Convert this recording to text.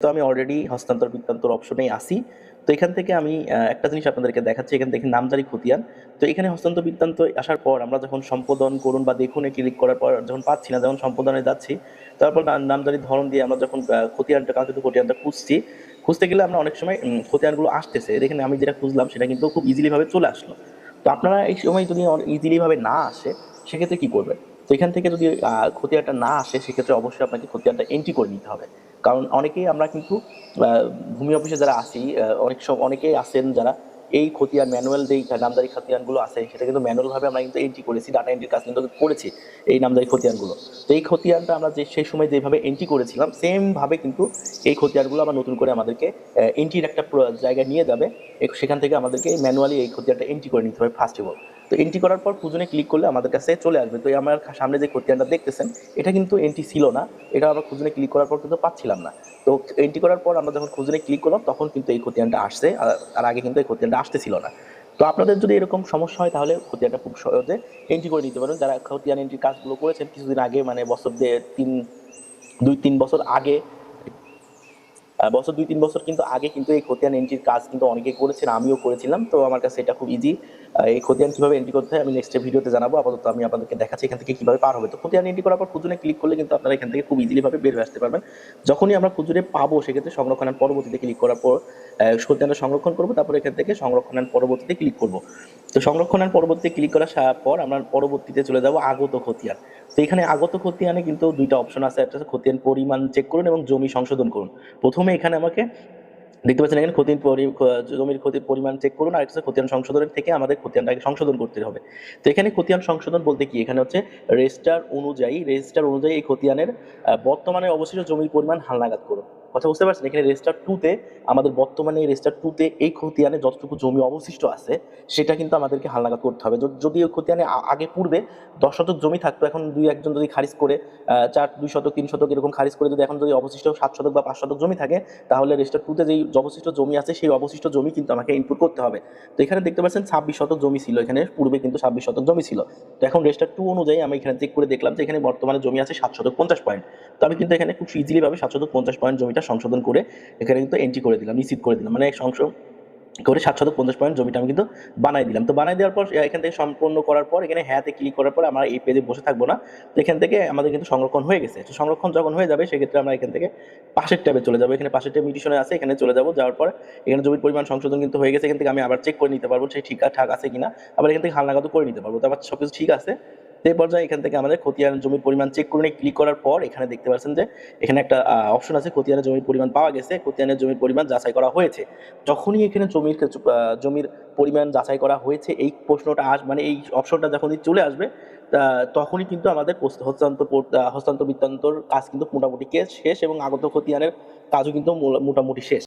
তো আমি অলরেডি হস্তান্তর বৃত্তান্তর অপশনেই আসি তো এখান থেকে আমি একটা জিনিস আপনাদেরকে দেখাচ্ছি, এখান থেকে নামজারি খতিয়ান। তো এখানে হস্তান্তর বৃত্তান্ত আসার পর আমরা যখন সম্পাদন করুন বা দেখুনে ক্লিক করার পর যখন পাচ্ছি না, যখন সম্পাদনে যাচ্ছি, তারপর না- নামজারির ধরন দিয়ে আমরা যখন খতিয়ানটা, কাঙ্ক্ষিত খতিয়ানটা খুঁজছি, খুঁজতে গেলে আমরা অনেক সময় খতিয়ানগুলো আসতেছে। এখানে আমি যেটা খুঁজলাম সেটা কিন্তু খুব ইজিলি ভাবে চলে আসলো। তো আপনারা এই সময় যদি ইজিলি ভাবে না আসে, সেক্ষেত্রে কি করবেন? তো এখান থেকে যদি খতিয়ানটা না আসে, সেক্ষেত্রে অবশ্যই আপনাকে খতিয়ানটা এন্ট্রি করে নিতে হবে। কারণ অনেকেই আমরা কিন্তু ভূমি অফিসে যারা আসি অনেক সব, অনেকেই আসেন যারা এই খতিয়ান ম্যানুয়াল যেই নামদারি খতিয়ানগুলো আছে, সেটা কিন্তু ম্যানুয়াল ভাবে আমরা কিন্তু এন্ট্রি করেছি ডাটা এন্ট্রির কাজ কিন্তু করেছি এই নামদারি খতিয়ানগুলো। তো এই খতিয়ানটা আমরা যে, সেই সময় যেভাবে এন্ট্রি করেছিলাম সেমভাবে কিন্তু এই খতিয়ানগুলো আবার নতুন করে আমাদেরকে এন্ট্রির একটা জায়গায় নিয়ে যাবে। সেখান থেকে আমাদেরকে ম্যানুয়ালি এই খতিয়ানটা এন্ট্রি করে নিতে হবে ফার্স্ট অফ অল তো এন্ট্রি করার পর পুজনে ক্লিক করলে আমাদের কাছে চলে আসবে। তো আমার সামনে যে খতিয়ানটা দেখতেছেন, এটা কিন্তু এন্ট্রি ছিল না। এটা আমরা খুঁজনে ক্লিক করার পর কিন্তু পাচ্ছিলাম না। তো এন্ট্রি করার পর আমরা যখন খুঁজনে ক্লিক করলাম, তখন কিন্তু এই খতিয়ানটা আসছে। আর আগে কিন্তু এই খতিয়ানটা আসতেছিল না। তো আপনাদের যদি এরকম সমস্যা হয়, তাহলে খতিয়ানটা খুব সহজে এন্ট্রি করে নিতে পারেন। যারা খতিয়ান এন্ট্রির কাজগুলো করেছেন, কিছুদিন আগে মানে বছর দিয়ে- তিন দুই তিন বছর আগে বছর, দুই, তিন বছর কিন্তু আগে কিন্তু এই খতিয়ান এন্ট্রির কাজ কিন্তু অনেকে করেছেন, আমিও করেছিলাম। তো আমার কাছে এটা খুব ইজি এই খতিয়ান কীভাবে এন্ট্রি করতে হয় আমি নেক্সট ভিডিওতে জানাব। আপাতত আমি আপনাদেরকে দেখাচ্ছি এখান থেকে কীভাবে পার হবে। তো খতিয়ান এন্ট্রি করার পর খুচুরে ক্লিক করলে কিন্তু আপনারা এখান থেকে খুব ইজিলি ভাবে বের হয়ে আসতে পারবেন। যখনই আমরা খুচুরে পাবো, সেক্ষেত্রে সংরক্ষণের পরবর্তীতে ক্লিক করার পর খতিয়ানটা সংরক্ষণ করব, তারপর এখান থেকে সংরক্ষণের পরবর্তীতে ক্লিক করব। তো সংরক্ষণের পরবর্তীতে ক্লিক করার পর আমরা পরবর্তীতে চলে যাব আগত খতিয়ান। তো এখানে আগত খতিয়ানে কিন্তু দুইটা অপশন আছে। একটা খতিয়ান পরিমাণ চেক করুন এবং জমি সংশোধন করুন। প্রথমে এখানে আমাকে দেখতে পাচ্ছেন এখানে ক্ষতির জমির ক্ষতির পরিমাণ চেক করুন, আর একটা ক্ষতিয়ান সংশোধনের থেকে আমাদের খতিয়ানটাকে সংশোধন করতে হবে। তো এখানে ক্ষতিয়ান সংশোধন বলতে কি? এখানে হচ্ছে রেজিস্টার অনুযায়ী রেজিস্টার অনুযায়ী এই ক্ষতিয়ানের বর্তমানে অবশিষ্ট জমির পরিমাণ হালনাগাদ করুন। কথা বুঝতে পারছেন? এখানে রেজিস্টার টুতে আমাদের বর্তমানে রেজিস্টার টুতে এই খতিয়ানে যতটুকু জমি অবশিষ্ট আছে, সেটা কিন্তু আমাদেরকে হালনাগাদ করতে হবে। যদি- ওই খতিয়ানে আগে পূর্বে দশ শতক জমি থাকতো, এখন দুই একজন যদি খারিজ করে চার, দুই শতক, তিন শতক এরকম খারিজ করে যদি এখন যদি অবশিষ্ট সাত শতক বা পাঁচ শতক জমি থাকে, তাহলে রেজিস্টার টুতে যেই অবশিষ্ট জমি আছে, সেই অবশিষ্ট জমি কিন্তু আমাকে ইনপুট করতে হবে। তো এখানে দেখতে পাচ্ছেন ছাব্বিশ শতক জমি ছিল, এখানে পূর্বে কিন্তু ছাব্বিশ শতক জমি ছিল। তো এখন রেজিস্টার টু অনুযায়ী আমি এখানে চেক করে দেখলাম যে এখানে বর্তমানে জমি আছে সাত শতক পঞ্চাশ পয়েন্ট তো আমি কিন্তু এখানে খুব ইজিলি ভাবে সাত শতক পঞ্চাশ পয়েন্ট জমিটা সংশোধন করে এখানে কিন্তু এন্ট্রি করে দিলাম রিসিভ করে দিলাম। মানে সংশোধন করে সাত শতক পঞ্চাশ পয়েন্ট জমিটা আমি কিন্তু বানাই দিলাম। তো বানাই দেওয়ার পর এখান থেকে সম্পূর্ণ করার পর, এখানে হ্যাঁতে ক্লিক করার পর আমরা এই পেজে বসে থাকব না। তো এখান থেকে আমাদের কিন্তু সংরক্ষণ হয়ে গেছে। তো সংরক্ষণ যখন হয়ে যাবে, সেক্ষেত্রে আমরা এখান থেকে পাশের ট্যাবে চলে যাব। এখানে পাশের ট্যাব মিটিশনে আছে, এখানে চলে যাব। যাওয়ার পর এখানে জমির পরিমাণ সংশোধন কিন্তু হয়ে গেছে। এখান থেকে আমি আবার চেক করে নিতে পারব সেই ঠিকঠাক আছে কিনা। আবার এখান থেকে হালনাগাদও করে নিতে পারব। তো আবার সবকিছু ঠিক আছে। এই পর্যায়ে এখান থেকে আমাদের খতিয়ান জমির পরিমাণ চেক করে ক্লিক করার পর এখানে দেখতে পাচ্ছেন যে এখানে একটা অপশন আছে, খতিয়ানের জমির পরিমাণ পাওয়া গেছে, খতিয়ানের জমির পরিমাণ যাচাই করা হয়েছে। যখনই এখানে জমির জমির পরিমাণ যাচাই করা হয়েছে, এই প্রশ্নটা আস মানে এই অপশনটা যখনই চলে আসবে তখনই কিন্তু আমাদের হস্তান্তর হস্তান্তর বৃত্তান্তর কাজ কিন্তু মোটামুটি শেষ এবং আগত খতিয়ানের কাজও কিন্তু মোটামুটি শেষ।